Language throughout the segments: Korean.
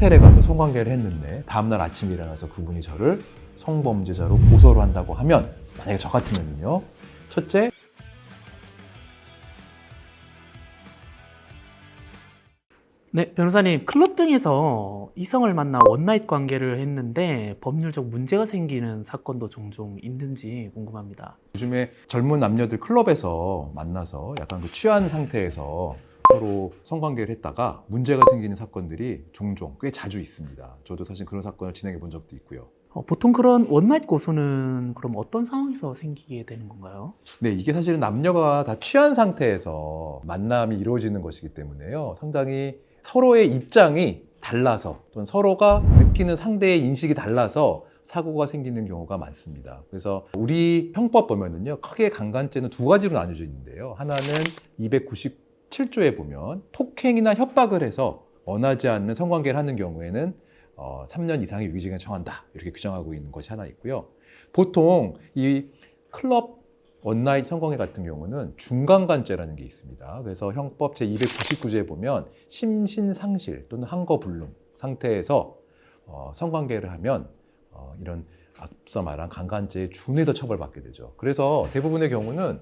호텔에 가서 성관계를 했는데 다음날 아침에 일어나서 그분이 저를 성범죄자로 고소를 한다고 하면 만약에 저 같으면요 첫째 네, 변호사님, 클럽 등에서 이성을 만나 원나잇 관계를 했는데 법률적 문제가 생기는 사건도 종종 있는지 궁금합니다. 요즘에 젊은 남녀들 클럽에서 만나서 약간 그 취한 상태에서 서로 성관계를 했다가 문제가 생기는 사건들이 종종 꽤 자주 있습니다. 저도 사실 그런 사건을 진행해 본 적도 있고요. 어, 보통 그런 원나잇 고소는 그럼 어떤 상황에서 생기게 되는 건가요? 네, 이게 사실은 남녀가 다 취한 상태에서 만남이 이루어지는 것이기 때문에요. 상당히 서로의 입장이 달라서 또는 서로가 느끼는 상대의 인식이 달라서 사고가 생기는 경우가 많습니다. 그래서 우리 형법 보면은요, 크게 강간죄는 두 가지로 나뉘어져 있는데요. 하나는 297조에 보면 폭행이나 협박을 해서 원하지 않는 성관계를 하는 경우에는 어, 3년 이상의 유기징역 청한다 이렇게 규정하고 있는 것이 하나 있고요. 보통 이 클럽 원나잇 성관계 같은 경우는 중간간죄라는 게 있습니다. 그래서 형법 제 299조에 보면 심신상실 또는 항거불능 상태에서 어, 성관계를 하면 어, 이런 앞서 말한 강간죄에 준해서 처벌받게 되죠. 그래서 대부분의 경우는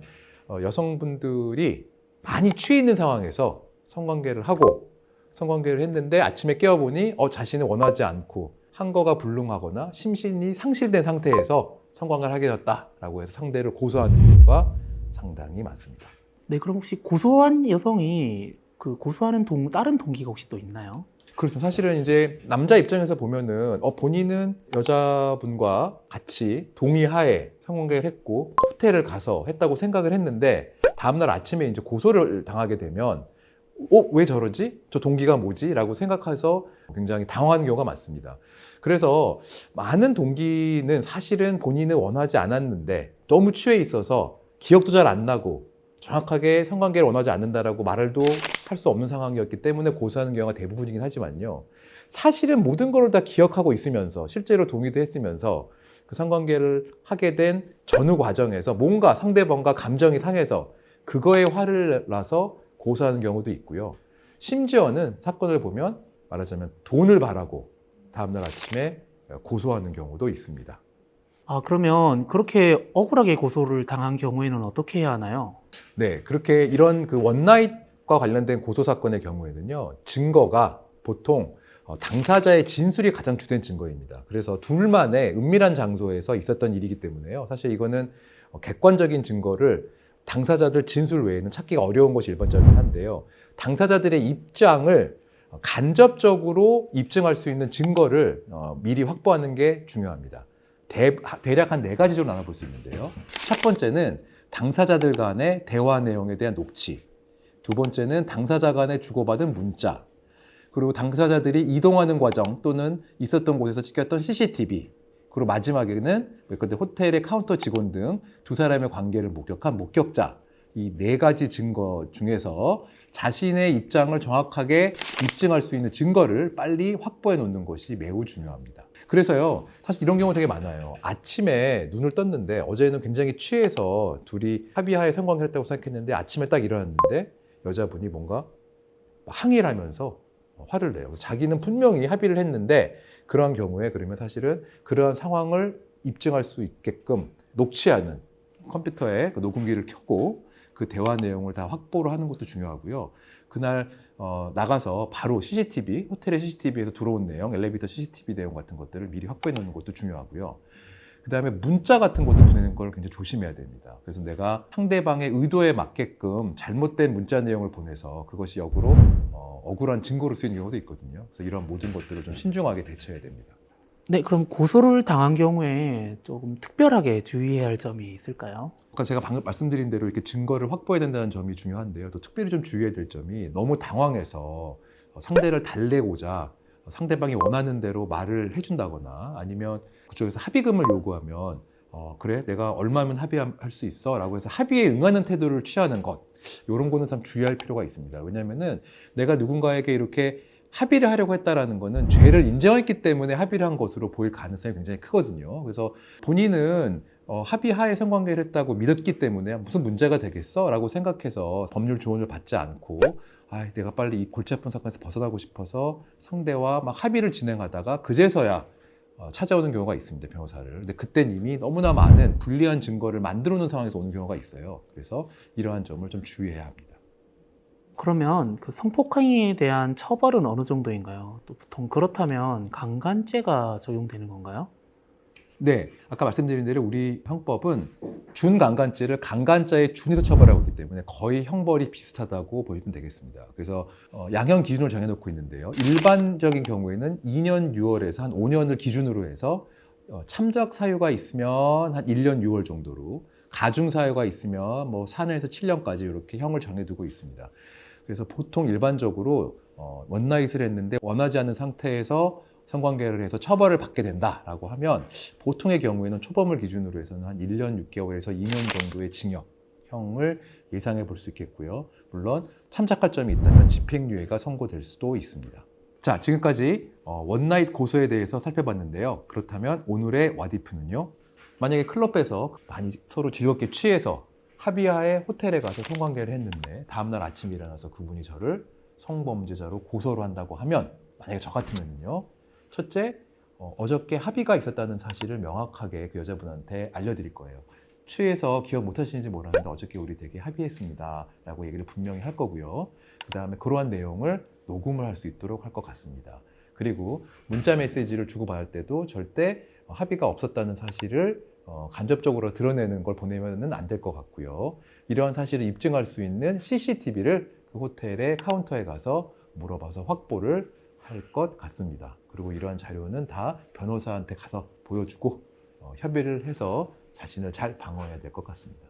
어, 여성분들이 많이 취해 있는 상황에서 성관계를 하고 성관계를 했는데 아침에 깨어보니 어, 자신을 원하지 않고 항거가 불능하거나 심신이 상실된 상태에서 성관계를 하게 됐다라고 해서 상대를 고소하는 경우가 상당히 많습니다. 네, 그럼 혹시 고소한 여성이 그 고소하는 동, 다른 동기가 혹시 또 있나요? 그렇습니다. 사실은 이제 남자 입장에서 보면은 어, 본인은 여자분과 같이 동의하에 성관계를 했고 호텔을 가서 했다고 생각을 했는데 다음날 아침에 이제 고소를 당하게 되면 어, 왜 저러지? 저 동기가 뭐지? 라고 생각해서 굉장히 당황하는 경우가 많습니다. 그래서 많은 동기는 사실은 본인은 원하지 않았는데 너무 취해 있어서 기억도 잘 안 나고 정확하게 성관계를 원하지 않는다라고 말을도 할 수 없는 상황이었기 때문에 고소하는 경우가 대부분이긴 하지만요. 사실은 모든 걸 다 기억하고 있으면서 실제로 동의도 했으면서 그 성관계를 하게 된 전후 과정에서 뭔가 상대방과 감정이 상해서 그거에 화를 나서 고소하는 경우도 있고요. 심지어는 사건을 보면 말하자면 돈을 바라고 다음날 아침에 고소하는 경우도 있습니다. 아, 그러면 그렇게 억울하게 고소를 당한 경우에는 어떻게 해야 하나요? 네, 그렇게 이런 그 원나잇과 관련된 고소 사건의 경우에는요, 증거가 보통 어, 당사자의 진술이 가장 주된 증거입니다. 그래서 둘만의 은밀한 장소에서 있었던 일이기 때문에요. 사실 이거는 어, 객관적인 증거를 당사자들 진술 외에는 찾기가 어려운 것이 일반적이긴 한데요. 당사자들의 입장을 간접적으로 입증할 수 있는 증거를 어, 미리 확보하는 게 중요합니다. 대, 대략 한 네 가지로 나눠볼 수 있는데요. 첫 번째는 당사자들 간의 대화 내용에 대한 녹취. 두 번째는 당사자 간에 주고받은 문자. 그리고 당사자들이 이동하는 과정 또는 있었던 곳에서 찍혔던 CCTV. 그리고 마지막에는 예컨대 호텔의 카운터 직원 등 두 사람의 관계를 목격한 목격자. 이 네 가지 증거 중에서 자신의 입장을 정확하게 입증할 수 있는 증거를 빨리 확보해 놓는 것이 매우 중요합니다. 그래서요, 사실 이런 경우 되게 많아요. 아침에 눈을 떴는데 어제는 굉장히 취해서 둘이 합의하에 성관계를 했다고 생각했는데 아침에 딱 일어났는데 여자분이 뭔가 항의를 하면서 화를 내요. 자기는 분명히 합의를 했는데 그러한 경우에 그러면 사실은 그러한 상황을 입증할 수 있게끔 녹취하는 컴퓨터에 그 녹음기를 켜고 그 대화 내용을 다 확보를 하는 것도 중요하고요. 그날 어, 나가서 바로 CCTV, 호텔의 CCTV에서 들어온 내용, 엘리베이터 CCTV 내용 같은 것들을 미리 확보해 놓는 것도 중요하고요. 그 다음에 문자 같은 것도 보내는 걸 굉장히 조심해야 됩니다. 그래서 내가 상대방의 의도에 맞게끔 잘못된 문자 내용을 보내서 그것이 역으로 어, 억울한 증거로 쓰이는 경우도 있거든요. 그래서 이런 모든 것들을 좀 신중하게 대처해야 됩니다. 네, 그럼 고소를 당한 경우에 조금 특별하게 주의해야 할 점이 있을까요? 아까 제가 방금 말씀드린 대로 이렇게 증거를 확보해야 된다는 점이 중요한데요. 또 특별히 좀 주의해야 될 점이 너무 당황해서 어, 상대를 달래고자 상대방이 원하는 대로 말을 해준다거나 아니면 그쪽에서 합의금을 요구하면 어, 그래 내가 얼마면 합의할 수 있어 라고 해서 합의에 응하는 태도를 취하는 것 이런 거는 참 주의할 필요가 있습니다 왜냐면은 내가 누군가에게 이렇게 합의를 하려고 했다라는 거는 죄를 인정했기 때문에 합의를 한 것으로 보일 가능성이 굉장히 크거든요 그래서 본인은 어, 합의하에 성관계를 했다고 믿었기 때문에 무슨 문제가 되겠어? 라고 생각해서 법률 조언을 받지 않고 아, 내가 빨리 이 골치 아픈 사건에서 벗어나고 싶어서 상대와 막 합의를 진행하다가 그제서야 어, 찾아오는 경우가 있습니다, 변호사를. 근데 그땐 이미 너무나 많은 불리한 증거를 만들어 놓은 상황에서 오는 경우가 있어요. 그래서 이러한 점을 좀 주의해야 합니다. 그러면 그 성폭행에 대한 처벌은 어느 정도인가요? 또 보통 그렇다면 강간죄가 적용되는 건가요? 네, 아까 말씀드린 대로 우리 형법은 준강간죄를 강간죄에 준해서 처벌하고 있기 때문에 거의 형벌이 비슷하다고 보시면 되겠습니다. 그래서 어, 양형 기준을 정해놓고 있는데요. 일반적인 경우에는 2년 6월에서 한 5년을 기준으로 해서 어, 참작 사유가 있으면 한 1년 6월 정도로 가중 사유가 있으면 뭐 4년에서 7년까지 이렇게 형을 정해두고 있습니다. 그래서 보통 일반적으로 어, 원나잇을 했는데 원하지 않는 상태에서 성관계를 해서 처벌을 받게 된다라고 하면 보통의 경우에는 초범을 기준으로 해서는 한 1년 6개월에서 2년 정도의 징역형을 예상해 볼 수 있겠고요. 물론 참작할 점이 있다면 집행유예가 선고될 수도 있습니다. 자, 지금까지 어, 원나잇 고소에 대해서 살펴봤는데요. 그렇다면 오늘의 와디프는요. 만약에 클럽에서 많이 서로 즐겁게 취해서 합의하에 호텔에 가서 성관계를 했는데 다음날 아침에 일어나서 그분이 저를 성범죄자로 고소를 한다고 하면 만약에 저 같으면요. 첫째, 어, 어저께 합의가 있었다는 사실을 명확하게 그 여자분한테 알려드릴 거예요. 취해서 기억 못 하시는지 모르는데 어저께 우리 되게 합의했습니다. 라고 얘기를 분명히 할 거고요. 그 다음에 그러한 내용을 녹음을 할 수 있도록 할 것 같습니다. 그리고 문자 메시지를 주고받을 때도 절대 어, 합의가 없었다는 사실을 어, 간접적으로 드러내는 걸 보내면 안될 것 같고요. 이러한 사실을 입증할 수 있는 CCTV를 그 호텔의 카운터에 가서 물어봐서 확보를 할 것 같습니다. 그리고 이러한 자료는 다 변호사한테 가서 보여주고 어, 협의를 해서 자신을 잘 방어해야 될 것 같습니다.